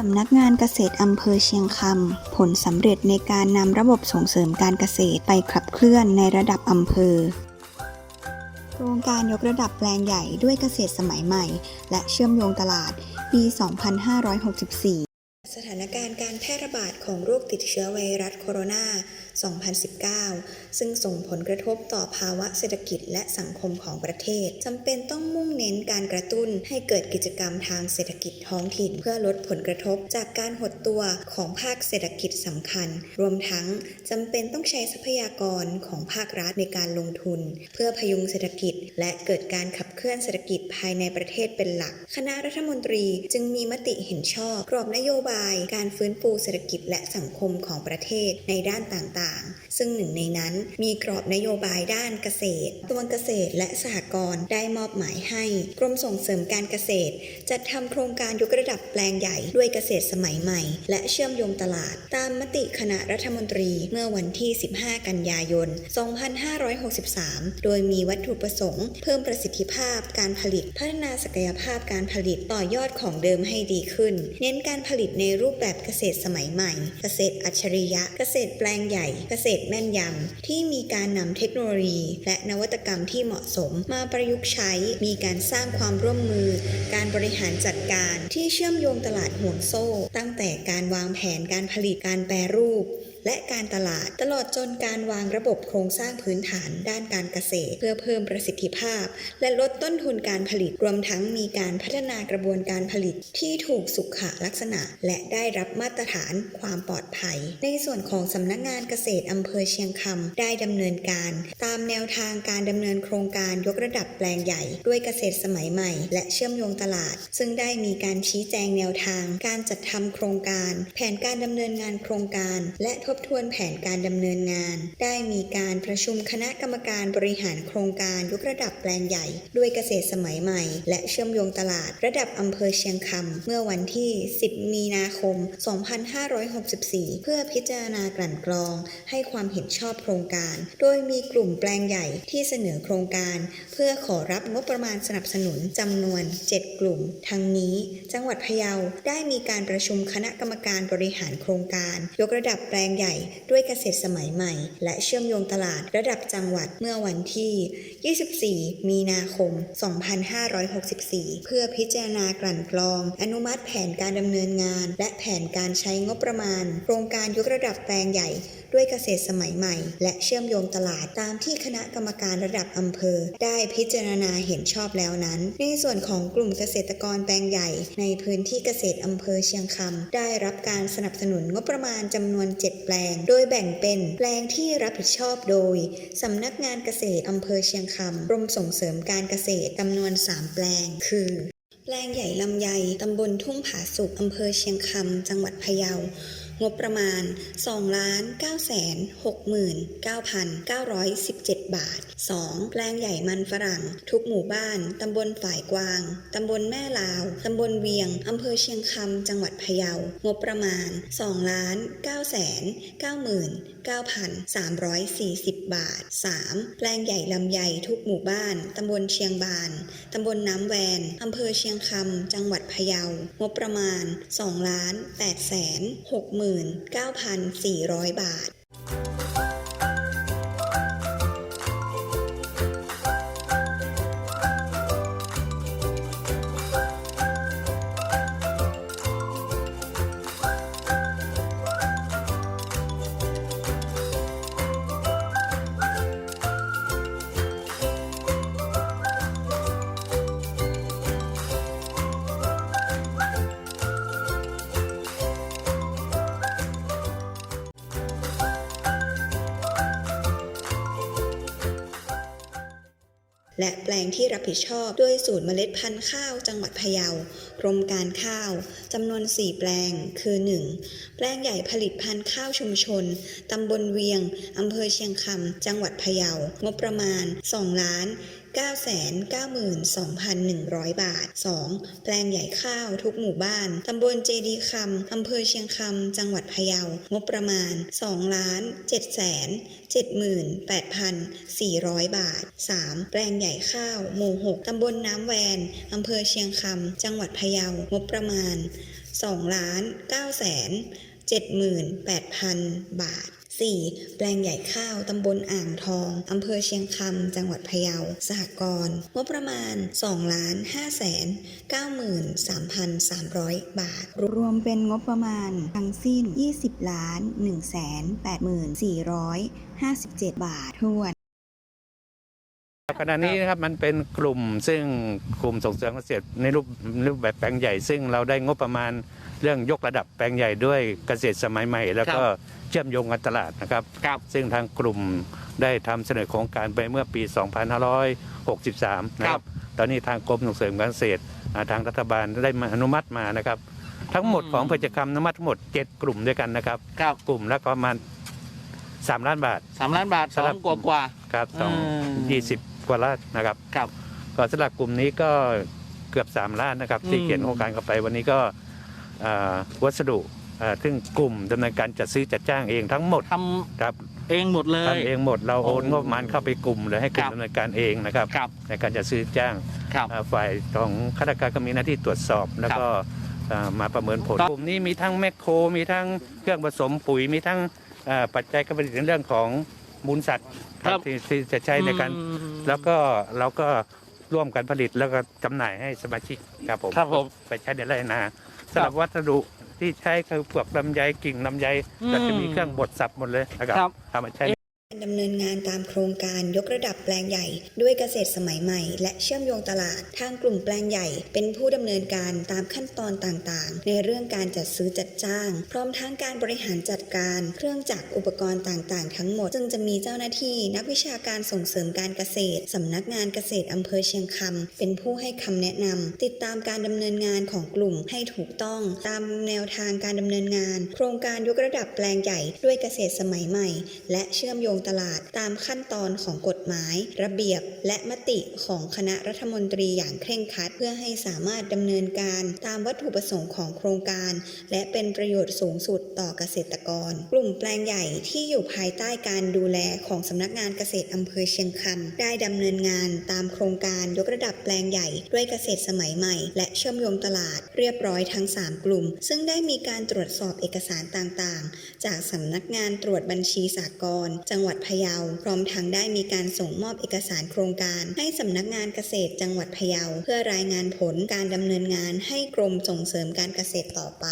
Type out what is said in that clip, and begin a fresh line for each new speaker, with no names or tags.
สำนักงานเกษตรอำเภอเชียงคำผลสำเร็จในการนำระบบส่งเสริมการเกษตรไปขับเคลื่อนในระดับอำเภอ โครงการยกระดับแปลงใหญ่ด้วยเกษตรสมัยใหม่ และเชื่อมโยงตลาดปี 2564 สถานการณ์การแพร่ระบาดของโรคติดเชื้อไวรัสโคโรนา 2019 ซึ่งส่งผลกระทบต่อภาวะเศรษฐกิจและสังคมของประเทศจำเป็นต้องมุ่งเน้นการกระตุ้นให้เกิดกิจกรรมทางเศรษฐกิจท้องถิ่น เพื่อลดผลกระทบจากการหดตัวของภาคเศรษฐกิจสำคัญ รวมทั้งจำเป็นต้องใช้ทรัพยากรของภาครัฐในการลงทุน เพื่อพยุงเศรษฐกิจ และเกิดการขับเคลื่อนเศรษฐกิจภายในประเทศเป็นหลัก คณะรัฐมนตรีจึงมีมติเห็นชอบ กรอบนโยบาย การฟื้นฟูเศรษฐกิจและสังคมของประเทศในด้านต่างๆ ซึ่งหนึ่งในนั้นมีกรอบนโยบายด้านเกษตรตัวเกษตรและสหกรณ์ได้มอบหมายให้ กรมส่งเสริมการเกษตร จัดทำโครงการยกระดับแปลงใหญ่ด้วยเกษตรสมัยใหม่ และเชื่อมโยงตลาด ตามมติคณะรัฐมนตรีเมื่อวันที่ 15 กันยายน 2563 โดยมีวัตถุประสงค์ เพิ่มประสิทธิภาพการผลิต พัฒนาศักยภาพการผลิตต่อยอดของเดิมให้ดีขึ้น เน้นการผลิตในรูปแบบเกษตรสมัยใหม่ เกษตรอัจฉริยะ เกษตรแปลงใหญ่เกษตรแม่นยำที่มีการนำเทคโนโลยี และนวัตกรรมที่เหมาะสม มาประยุกต์ใช้มีการสร้างความร่วมมือ การบริหารจัดการที่เชื่อมโยงตลาดห่วงโซ่ ตั้งแต่การวางแผนการผลิตการแปรรูป และการตลาด ตลอดจนการวางระบบโครงสร้างพื้นฐานด้านการเกษตร เพื่อเพิ่มประสิทธิภาพ และลดต้นทุนการผลิตรวมทั้งมีการพัฒนากระบวนการผลิตที่ถูกสุขลักษณะ และได้รับมาตรฐานความปลอดภัย ในส่วนของสำนักงานเกษตรอำเภอเชียงคำได้ดำเนินการ ตามแนวทางการดำเนินโครงการยกระดับแปลงใหญ่ ด้วยเกษตรสมัยใหม่ และเชื่อมโยงตลาด ซึ่งได้มีการชี้แจงแนวทาง การจัดทำโครงการ แผนการดำเนินงานโครงการ และทบทวนแผนการดำเนินงาน ได้มีการประชุมคณะกรรมการบริหารโครงการยกระดับแปลงใหญ่ ด้วยเกษตรสมัยใหม่ และเชื่อมโยงตลาดระดับอำเภอเชียงคำเมื่อวันที่ 10 มีนาคม 2564 เพื่อพิจารณากลั่นกรอง ให้ความเห็นชอบโครงการ โดยมีกลุ่มแปลงใหญ่ที่เสนอโครงการ เพื่อขอรับงบประมาณสนับสนุนจำนวน 7 กลุ่ม ทั้งนี้ จังหวัดพะเยาได้มีการประชุมคณะกรรมการบริหารโครงการ ยกระดับแปลงใหญ่ด้วยเกษตรสมัยใหม่ และเชื่อมโยงตลาดระดับจังหวัดเมื่อวันที่ 24 มีนาคม 2564 เพื่อพิจารณากลั่นกรอง อนุมัติแผนการดำเนินงาน และแผนการใช้งบประมาณ โครงการยกระดับแปลงใหญ่ ด้วยเกษตรสมัยใหม่ และเชื่อมโยงตลาดตามที่คณะกรรมการระดับอำเภอ ได้พิจารณาเห็นชอบแล้วนั้น ในส่วนของกลุ่มเกษตรกรแปลงใหญ่ ในพื้นที่เกษตรอำเภอเชียงคำได้รับการสนับสนุนงบประมาณจำนวน 7 แปลง โดยแบ่งเป็นแปลงที่รับผิดชอบโดยสำนักงานเกษตรอำเภอเชียงคำกรมส่งเสริมการเกษตรจำนวน 3 แปลง คือแปลงใหญ่ลำไย ตำบลทุ่งผาสุกอำเภอเชียงคำ จังหวัดพะเยา งบประมาณ 2 9 6 9 9 1 7 บาท 2. แปลงใหญ่มันฝรั่ง ทุกหมู่บ้าน ตำบลฝ่ายกวาง ตำบลแม่ลาว ตำบลเวียง อำเภอเชียงคำ จังหวัดพะเยา งบประมาณ2 9 9 9 340 บาท 3. แปลงใหญ่ลำไยทุกหมู่บ้าน ตำบลเชียงบาน ตำบลน้ำแวน อำเภอเชียงคำ จังหวัดพะเยา งบประมาณ2 8 6 9,400 บาท และแปลงที่รับผิดชอบด้วยศูนย์เมล็ดพันธุ์ข้าวจังหวัดพะเยากรมการข้าวจำนวน 4 แปลง คือ 1. แปลงใหญ่ผลิตพันธุ์ข้าวชุมชนตำบลเวียงอำเภอเชียงคำจังหวัดพะเยางบประมาณ2ล้าน 992,100 บาท 2. แปลงใหญ่ข้าวทุกหมู่บ้าน ตำบลเจดีคำอำเภอเชียงคำ จังหวัดพะเยา งบประมาณ2ล้าน778,400 บาท 3. แปลงใหญ่ข้าว หมู่ 6 ตำบลน้ำแวนอำเภอเชียงคำ จังหวัดพะเยา งบประมาณ2ล้าน9แสน78,000 บาท 4. แปลงใหญ่ข้าว ตำบลอ่างทอง อำเภอเชียงคำ จังหวัดพะเยา สหกรณ์งบประมาณ2ล้าน5แสน93,300 บาท รวมเป็นงบประมาณทั้งสิ้น 20ล้าน1 8 4 5 7 บาททวน
ขณะนี้นะครับมันเป็นกลุ่มซึ่งกลุ่มส่งเสริมเกษตรในรูปรูปแบบแปลงใหญ่ ซึ่งเราได้งบประมาณเรื่องยกระดับแปลงใหญ่ด้วยเกษตรสมัยใหม่ แล้วก็เชื่อมโยงกันตลาดนะครับ
ครับ
ซึ่งทางกลุ่มได้ทำเสนอโครงการไปเมื่อปี 2563 นะค
ครั
รับ บ ตอนนี้ทางกรมส่งเสริมการเกษตรอ่าทางรัฐบาลได้มาอนุมัติมานะครับ ทั้งหมด
อืม
ของกิจกรรมอนุมัติทั้งหมด 7 กลุ่มด้วยกันนะครับ
ครับ
กลุ่มละประมาณ 3 ล้านบาท
สามล้านบาทส
สำ
อ
หรั
ง
บ
กว่ากว่า
ครับสอง
อืม
ยี่สิบ กว่าล้านนะครับ
ครับ
ก็สำหรับกลุ่มนี้ก็เกือบ 3 ล้านนะครับ ที่
อืม
เขียนโครงการเข้าไปวันนี้ก็อ่าวัสดุอ่าซึ่งกลุ่มดำเนินการจัดซื้อจัดจ้างเองทั้งหมด
ท
ครับำ
เองหมดเลย
ทำเองหมดเราโอน
โอ้
งบประมาณเข้าไปกลุ่มเลยให้กลุ่
ค
ม
รับ
ดำเนินการเองนะครับ
ครับ
ในการจัดซื้อจ้าง
ครับ
อ่าฝ่ายของข้าราชการก็มีหน้าที่ตรวจสอบแล้วก็อ่ามาประเมินผล
ครับ
กลุ่มนี้มีทั้งแมคโคร มีทั้งเครื่องผสมปุ๋ยมีทั้งอ่าปัจจัยการผลิตในเรื่องของ มูลสัตว์ครับที่ที่จะใช้ในการ
อืม
แล้วก็เราก็ร่วมกันผลิตแล้วก็จำหน่ายให้สมาชิกครับผม
ครับผม
ไปใช้ในไร่นาสำหรับวัสดุที่ใช้คือพวกลำไยกิ่งลำไย
อืม
ก็จะมีเครื่องบดสับหมดเลยนะครับ
ครับ
ทำมาใช้
การ ดำเนินงานตามโครงการยกระดับแปลงใหญ่ ด้วยเกษตรสมัยใหม่ และเชื่อมโยงตลาด ทางกลุ่มแปลงใหญ่ เป็นผู้ดำเนินการตามขั้นตอนต่างๆ ในเรื่องการจัดซื้อจัดจ้าง พร้อมทั้งการบริหารจัดการ เครื่องจักรอุปกรณ์ต่างๆ ทั้งหมด ซึ่งจะมีเจ้าหน้าที่ นักวิชาการส่งเสริมการเกษตรสำนักงานเกษตรอำเภอเชียงคำเป็นผู้ให้คำแนะนำติดตามการดำเนินงานของกลุ่มให้ถูกต้อง ตามแนวทางการดำเนินงาน โครงการยกระดับแปลงใหญ่ ด้วยเกษตรสมัยใหม่ และเชื่อมโยงตลาด ตามขั้นตอนของกฎหมาย ระเบียบ และมติของคณะรัฐมนตรีอย่างเคร่งครัด เพื่อให้สามารถดำเนินการตามวัตถุประสงค์ของโครงการ และเป็นประโยชน์สูงสุดต่อเกษตรกร กลุ่มแปลงใหญ่ที่อยู่ภายใต้การดูแลของสำนักงานเกษตรอำเภอเชียงคำได้ดำเนินงานตามโครงการยกระดับแปลงใหญ่ ด้วยเกษตรสมัยใหม่ และเชื่อมโยงตลาดเรียบร้อยทั้ง 3 กลุ่ม ซึ่งได้มีการตรวจสอบเอกสารต่างๆ จากสำนักงานตรวจบัญชีสากลจังหวัดวัดพะเยา พร้อมทั้งได้มีการส่งมอบเอกสารโครงการ ให้สำนักงานเกษตรจังหวัดพะเยา เพื่อรายงานผลการดำเนินงานให้กรมส่งเสริมการเกษตรต่อไป